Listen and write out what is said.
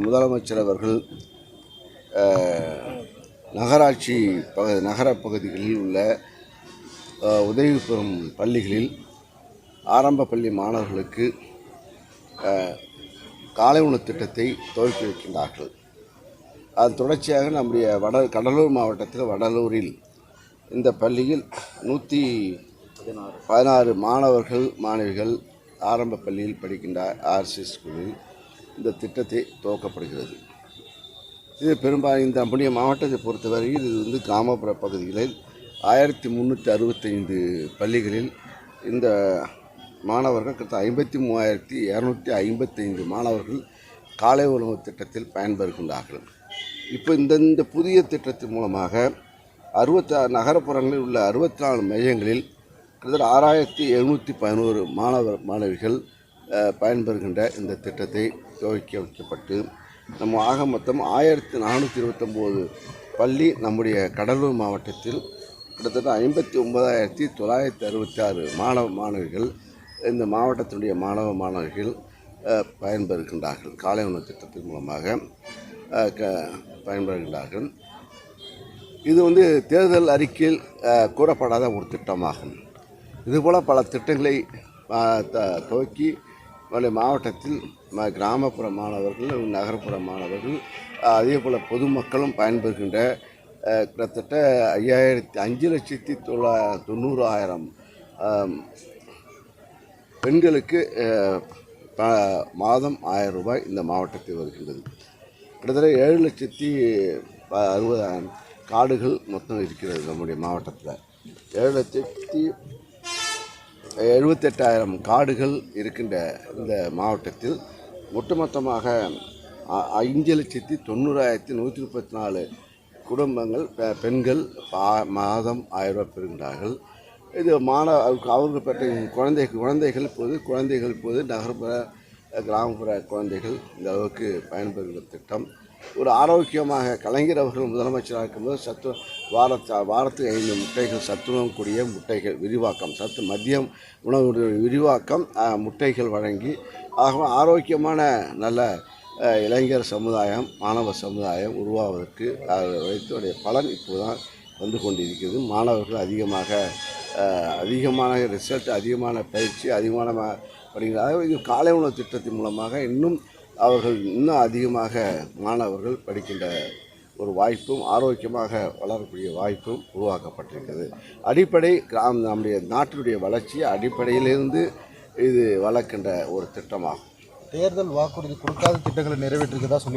முதலமைச்சர் அவர்கள் நகராட்சி பக நகர பகுதிகளில் உள்ள உதவி பெறும் பள்ளிகளில் ஆரம்ப பள்ளி மாணவர்களுக்கு காலை உணவு திட்டத்தை துவக்கி வைக்கின்றார்கள். அது தொடர்ச்சியாக நம்முடைய வட கடலூர் மாவட்டத்தில் வடலூரில் இந்த பள்ளியில் நூற்றி பதினாறு மாணவர்கள் மாணவிகள் ஆரம்ப பள்ளியில் படிக்கின்றார் ஆர்சி ஸ்கூலில். இந்த திட்டத்தை துவக்கப்படுகிறது. இது பெரும்பாலும் இந்த நம்முடைய மாவட்டத்தை பொறுத்தவரையில் இது வந்து கிராமப்புற பகுதிகளில் ஆயிரத்தி முந்நூற்றி அறுபத்தைந்து பள்ளிகளில் இந்த மாணவர்கள் கிட்ட ஐம்பத்தி மூவாயிரத்தி இரநூத்தி ஐம்பத்தைந்து மாணவர்கள் காலை உணவு திட்டத்தில் பயன்பெறுகின்றார்கள். இப்போ இந்தந்த புதிய திட்டத்தின் மூலமாக அறுபத்தாறு நகரப்புறங்களில் உள்ள அறுபத்தி நாலு மையங்களில் கிட்டத்தட்ட ஆறாயிரத்தி எழுநூற்றி பதினோரு மாணவர் மாணவிகள் பயன்பெறுகின்ற இந்த திட்டத்தை துவக்கி வைக்கப்பட்டு நம்ம ஆக மொத்தம் ஆயிரத்தி நானூற்றி இருபத்தொம்போது பள்ளி நம்முடைய கடலூர் மாவட்டத்தில் கிட்டத்தட்ட ஐம்பத்தி ஒன்பதாயிரத்தி தொள்ளாயிரத்தி அறுபத்தி ஆறு மாணவ மாணவிகள் இந்த மாவட்டத்தினுடைய மாணவ மாணவிகள் பயன்பெறுகின்றார்கள். காலை உணவு திட்டத்தின் மூலமாக க பயன்பெறுகின்றார்கள். இது வந்து தேர்தல் அறிக்கையில் கூறப்படாத ஒரு திட்டமாகும். இதுபோல் பல திட்டங்களை த- துவக்கி நம்முடைய மாவட்டத்தில் ம- கிராமப்புற மாணவர்கள் நகர்ப்புற மாணவர்கள் அதே போல் பொதுமக்களும் பயன்பெறுகின்ற கிட்டத்தட்ட ஐயாயிரத்தி அஞ்சு லட்சத்தி தொள்ளா தொண்ணூறாயிரம் பெண்களுக்கு ப- மாதம் ஆயிரம் ரூபாய் இந்த மாவட்டத்தில் வருகின்றது. கிட்டத்தட்ட ஏழு லட்சத்தி ப- அறுபதாயிரம் காடுகள் மொத்தம் இருக்கிறது நம்முடைய மாவட்டத்தில். ஏழு லட்சத்தி எழுபத்தெட்டாயிரம் காடுகள் இருக்கின்ற இந்த மாவட்டத்தில் ஒட்டுமொத்தமாக அஞ்சு லட்சத்தி தொண்ணூறாயிரத்தி நூற்றி முப்பத்தி நாலு குடும்பங்கள் பெ- பெண்கள் பா- மாதம் ஆயிரம் ரூபாய் பெறுகின்றார்கள். இது மாணவ அவர்கள் பெற்ற குழந்தை குழந்தைகள் இப்போது குழந்தைகள் இப்போது நகர்ப்புற கிராமப்புற குழந்தைகள் இந்த அளவுக்கு பயன்பெறுகிற திட்டம். ஒரு ஆரோக்கியமாக கலைஞர் அவர்கள் முதலமைச்சராக இருக்கும்போது சத்து வாரத்து வாரத்துக்கு ஐந்து முட்டைகள் சத்துணவு கூடிய முட்டைகள் விரிவாக்கம் சத்து மதியம் உணவு விரிவாக்கம் முட்டைகள் வழங்கி ஆக ஆரோக்கியமான நல்ல இளைஞர் சமுதாயம் மாணவ சமுதாயம் உருவாவதற்கு வைத்தோடைய பலன் இப்போதான் வந்து கொண்டிருக்கிறது. மாணவர்கள் அதிகமாக அதிகமான ரிசல்ட் அதிகமான பயிற்சி அதிகமான படிக்கிறார்கள். இது காலை உணவு திட்டத்தின் மூலமாக இன்னும் அவர்கள் இன்னும் அதிகமாக மாணவர்கள் படிக்கின்ற ஒரு வாய்ப்பும் ஆரோக்கியமாக வளரக்கூடிய வாய்ப்பும் உருவாக்கப்பட்டிருக்கிறது. அடிப்படை கிராம நம்முடைய நாட்டினுடைய வளர்ச்சி அடிப்படையிலிருந்து இது வளர்க்கின்ற ஒரு திட்டமாகும். தேர்தல் வாக்குறுதி கொடுக்காத திட்டங்களை நிறைவேற்றிருக்கதா சொல்லி